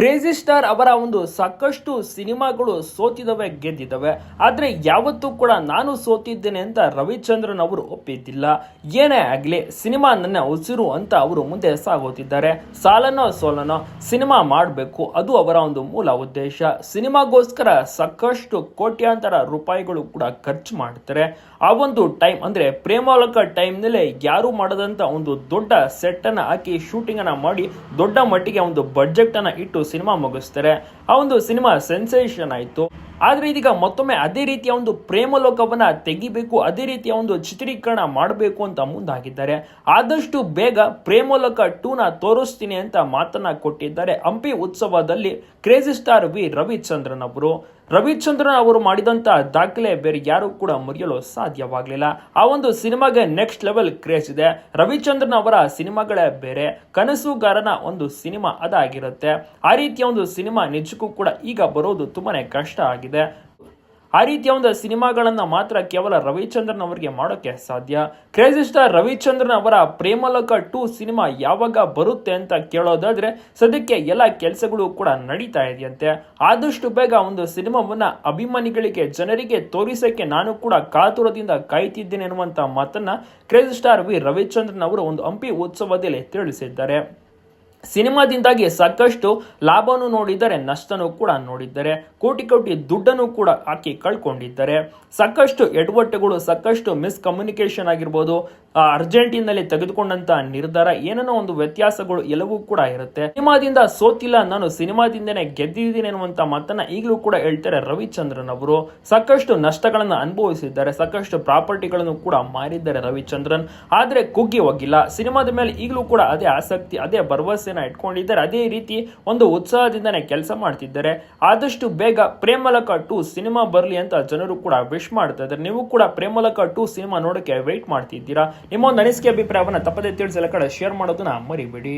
Crazy star ಅವರ ಒಂದು ಸಾಕಷ್ಟು ಸಿನಿಮಾಗಳು ಸೋತಿದವೆ ಗೆದ್ದಿದ್ದಾವೆ ಆದರೆ ಯಾವತ್ತೂ ಕೂಡ ನಾನು ಸೋತಿದ್ದೇನೆ ಅಂತ ರವಿಚಂದ್ರನ್ ಅವರು ಒಪ್ಪಿದ್ದಿಲ್ಲ. ಏನೇ ಆಗಲಿ, ಸಿನಿಮಾ ನನ್ನ ಉಸಿರು ಅಂತ ಅವರು ಮುಂದೆ ಸಾಗುತ್ತಿದ್ದಾರೆ ಸಾಲನೋ ಸೋಲನೋ ಸಿನಿಮಾ ಮಾಡಬೇಕು, ಅದು ಅವರ ಒಂದು ಮೂಲ ಉದ್ದೇಶ. ಸಿನಿಮಾಗೋಸ್ಕರ ಸಾಕಷ್ಟು ಕೋಟ್ಯಾಂತರ ರೂಪಾಯಿಗಳು ಕೂಡ ಖರ್ಚು ಮಾಡ್ತಾರೆ. ಆ ಒಂದು ಟೈಮ್ ಅಂದ್ರೆ ಪ್ರೇಮಾಲಕ ಟೈಮ್ನಲ್ಲೇ ಯಾರು ಮಾಡದಂತ ಒಂದು ದೊಡ್ಡ ಸೆಟ್ ಅನ್ನ ಹಾಕಿ ಶೂಟಿಂಗ್ ಅನ್ನ ಮಾಡಿ ದೊಡ್ಡ ಮಟ್ಟಿಗೆ ಒಂದು ಬಜೆಟ್ ಅನ್ನ ಇಟ್ಟು ಸಿನಿಮಾ ಮುಗಿಸ್ತಾರೆ. ಆ ಒಂದು ಸಿನಿಮಾ ಸೆನ್ಸೇಷನ್ ಆಯ್ತು. ಆದ್ರೆ ಇದೀಗ ಮತ್ತೊಮ್ಮೆ ಅದೇ ರೀತಿಯ ಒಂದು ಪ್ರೇಮಲೋಕವನ್ನು ತೆಗಿಬೇಕು, ಅದೇ ರೀತಿಯ ಒಂದು ಚಿತ್ರೀಕರಣ ಮಾಡಬೇಕು ಅಂತ ಮುಂದಾಗಿದ್ದಾರೆ. ಆದಷ್ಟು ಬೇಗ ಪ್ರೇಮಲೋಕ ಟೂನ ತೋರಿಸ್ತೀನಿ ಅಂತ ಮಾತನ್ನ ಕೊಟ್ಟಿದ್ದಾರೆ. ಹಂಪಿ ಉತ್ಸವದಲ್ಲಿ ಕ್ರೇಜಿ ಸ್ಟಾರ್ ವಿ ರವಿಚಂದ್ರನ್ ಅವರು. ರವಿಚಂದ್ರನ್ ಅವರು ಮಾಡಿದಂತ ದಾಖಲೆ ಬೇರೆ ಯಾರು ಕೂಡ ಮುರಿಯಲು ಸಾಧ್ಯವಾಗಲಿಲ್ಲ. ಆ ಒಂದು ಸಿನಿಮಾಗೆ ನೆಕ್ಸ್ಟ್ ಲೆವೆಲ್ ಕ್ರೇಜ್ ಇದೆ. ರವಿಚಂದ್ರನ್ ಅವರ ಸಿನಿಮಾಗಳೇ ಬೇರೆ. ಕನಸುಗಾರನ ಒಂದು ಸಿನಿಮಾ ಅದಾಗಿರುತ್ತೆ. ಆ ರೀತಿಯ ಒಂದು ಸಿನಿಮಾ ನಿಜಕ್ಕೂ ಕೂಡ ಈಗ ಬರೋದು ತುಂಬಾನೇ ಕಷ್ಟ ಆಗಿದೆ. ಆ ರೀತಿಯ ಒಂದು ಸಿನಿಮಾಗಳನ್ನ ಮಾತ್ರ ಕೇವಲ ರವಿಚಂದ್ರನ್ ಅವರಿಗೆ ಮಾಡೋಕೆ ಸಾಧ್ಯ. ಕ್ರೇಜಿ ಸ್ಟಾರ್ ರವಿಚಂದ್ರನ್ ಅವರ ಪ್ರೇಮಲೋಕ ಟೂ ಸಿನಿಮಾ ಯಾವಾಗ ಬರುತ್ತೆ ಅಂತ ಕೇಳೋದಾದ್ರೆ ಸದ್ಯಕ್ಕೆ ಎಲ್ಲ ಕೆಲಸಗಳು ಕೂಡ ನಡೀತಾ ಇದೆಯಂತೆ. ಆದಷ್ಟು ಬೇಗ ಒಂದು ಸಿನಿಮಾವನ್ನ ಅಭಿಮಾನಿಗಳಿಗೆ, ಜನರಿಗೆ ತೋರಿಸಕ್ಕೆ ನಾನು ಕೂಡ ಕಾತುರದಿಂದ ಕಾಯ್ತಿದ್ದೇನೆ ಎನ್ನುವಂಥ ಮಾತನ್ನ ಕ್ರೇಜಿ ಸ್ಟಾರ್ ವಿ ರವಿಚಂದ್ರನ್ ಅವರು ಒಂದು ಹಂಪಿ ಉತ್ಸವದಲ್ಲಿ ತಿಳಿಸಿದ್ದಾರೆ. ಸಿನಿಮಾದಿಂದಾಗಿ ಸಾಕಷ್ಟು ಲಾಭನೂ ನೋಡಿದ್ದಾರೆ, ನಷ್ಟನೂ ಕೂಡ ನೋಡಿದ್ದಾರೆ. ಕೋಟಿ ಕೋಟಿ ದುಡ್ಡನ್ನು ಕೂಡ ಹಾಕಿ ಕಳ್ಕೊಂಡಿದ್ದಾರೆ. ಸಾಕಷ್ಟು ಎಡವಟ್ಟುಗಳು, ಸಾಕಷ್ಟು ಮಿಸ್ಕಮ್ಯುನಿಕೇಶನ್ ಆಗಿರ್ಬೋದು ಅರ್ಜೆಂಟೀನಲ್ಲಿ ತೆಗೆದುಕೊಂಡಂತ ನಿರ್ಧಾರ ಏನೇನೋ ಒಂದು ವ್ಯತ್ಯಾಸಗಳು ಎಲ್ಲವೂ ಕೂಡ ಇರುತ್ತೆ. ಸಿನಿಮಾದಿಂದ ಸೋತಿಲ್ಲ, ನಾನು ಸಿನಿಮಾದಿಂದನೇ ಗೆದ್ದಿದ್ದೀನಿ ಅನ್ನುವಂತ ಮಾತನ್ನ ಈಗಲೂ ಕೂಡ ಹೇಳ್ತಾರೆ ರವಿಚಂದ್ರನ್ ಅವರು. ಸಾಕಷ್ಟು ನಷ್ಟಗಳನ್ನ ಅನುಭವಿಸಿದ್ದಾರೆ, ಸಾಕಷ್ಟು ಪ್ರಾಪರ್ಟಿಗಳನ್ನು ಕೂಡ ಮಾರಿದ್ದಾರೆ ರವಿಚಂದ್ರನ್. ಆದ್ರೆ ಕುಗ್ಗಿ ಹೋಗಿಲ್ಲ. ಸಿನಿಮಾದ ಮೇಲೆ ಈಗಲೂ ಕೂಡ ಅದೇ ಆಸಕ್ತಿ, ಅದೇ ಭರವಸೆನ ಇಟ್ಕೊಂಡಿದ್ದಾರೆ. ಅದೇ ರೀತಿ ಒಂದು ಉತ್ಸಾಹದಿಂದನೇ ಕೆಲಸ ಮಾಡ್ತಿದ್ದಾರೆ. ಆದಷ್ಟು ಬೇಗ ಪ್ರೇಮಲಕ ಟು ಸಿನಿಮಾ ಬರಲಿ ಅಂತ ಜನರು ಕೂಡ ವಿಶ್ ಮಾಡ್ತಾ ಇದ್ದಾರೆ. ನೀವು ಕೂಡ ಪ್ರೇಮಲಕ ಟು ಸಿನಿಮಾ ನೋಡಕ್ಕೆ ವೆಯ್ಟ್ ಮಾಡ್ತಿದ್ದೀರಾ? ನಿಮ್ಮ ಒಂದು ಅನಿಸಿಕೆ ಅಭಿಪ್ರಾಯವನ್ನ ತಪ್ಪದೇ ತಿಳಿಸಲ ಕಡೆ ಶೇರ್ ಮಾಡೋದನ್ನ ಮರಿಬೇಡಿ.